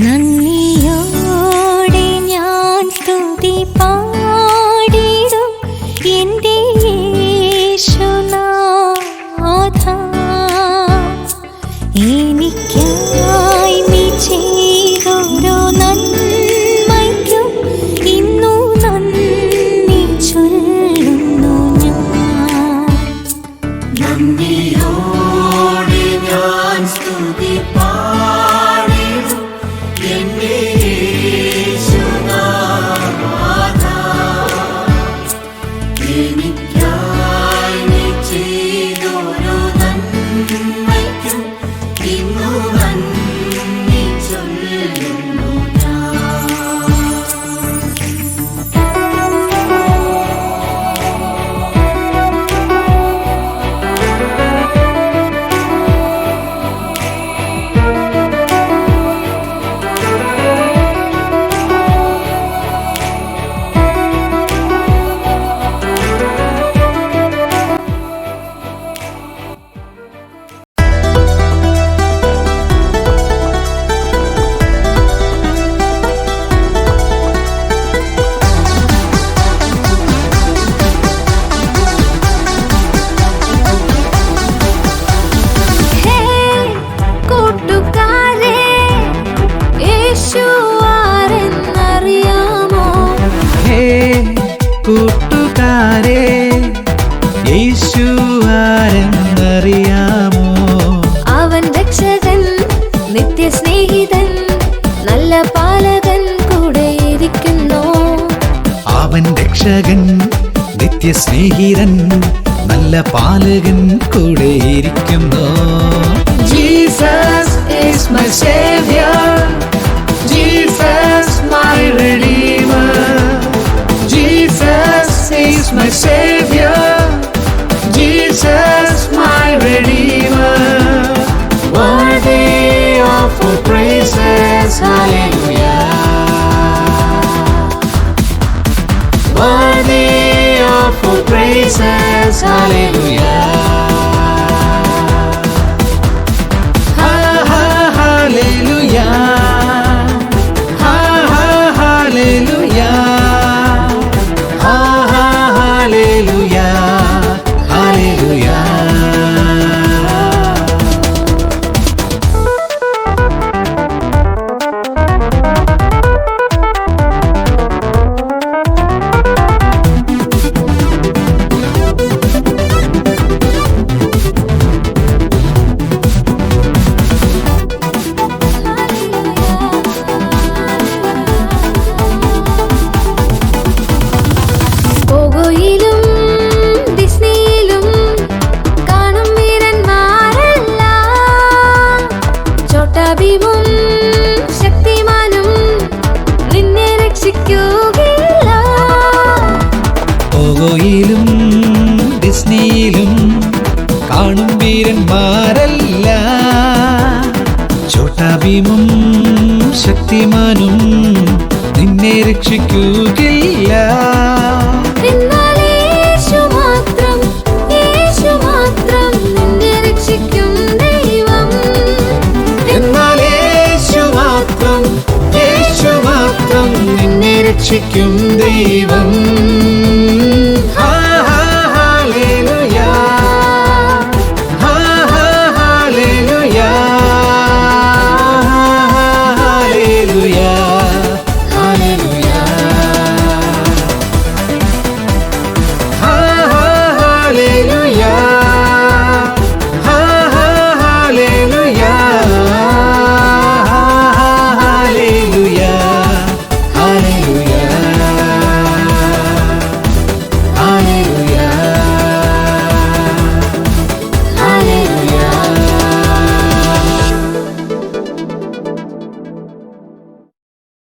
നന്ദിയോടെ ഞാൻ സ്തുതി പാടിടും എന്റെ യേശുനാഥ. എനിക്കായി നീ ചെയ്തൊരു നന്മയ്ക്കും ഇന്നു നന്ദി ചൊല്ലുന്നു ഞാൻ. നന്ദിയോടെ കൂട്ടുകാരെ യേശു ആരെന്നറിയാമോ? അവൻ രക്ഷകൻ നിത്യ സ്നേഹിതൻ നല്ല പാലകൻ കൂടെ ഇരിക്കുന്നു. അവൻ രക്ഷകൻ നിത്യ സ്നേഹിതൻ നല്ല പാലകൻ കൂടെ ഇരിക്കുന്നു. Jesus is my saviour. Praises. Hallelujah. ഡിസ്നിയിലും കാണും വീരന്മാരല്ല. ചോട്ടാഭീമും ശക്തിമാനും നിന്നെ രക്ഷിക്കുകയില്ല. ശിക്കും യേശു മാത്രം യേശു മാത്രം നിന്നെ രക്ഷിക്കും ദൈവം. എന്നാൽ മാത്രം യേശു മാത്രം നിന്നെ രക്ഷിക്കും ദൈവം.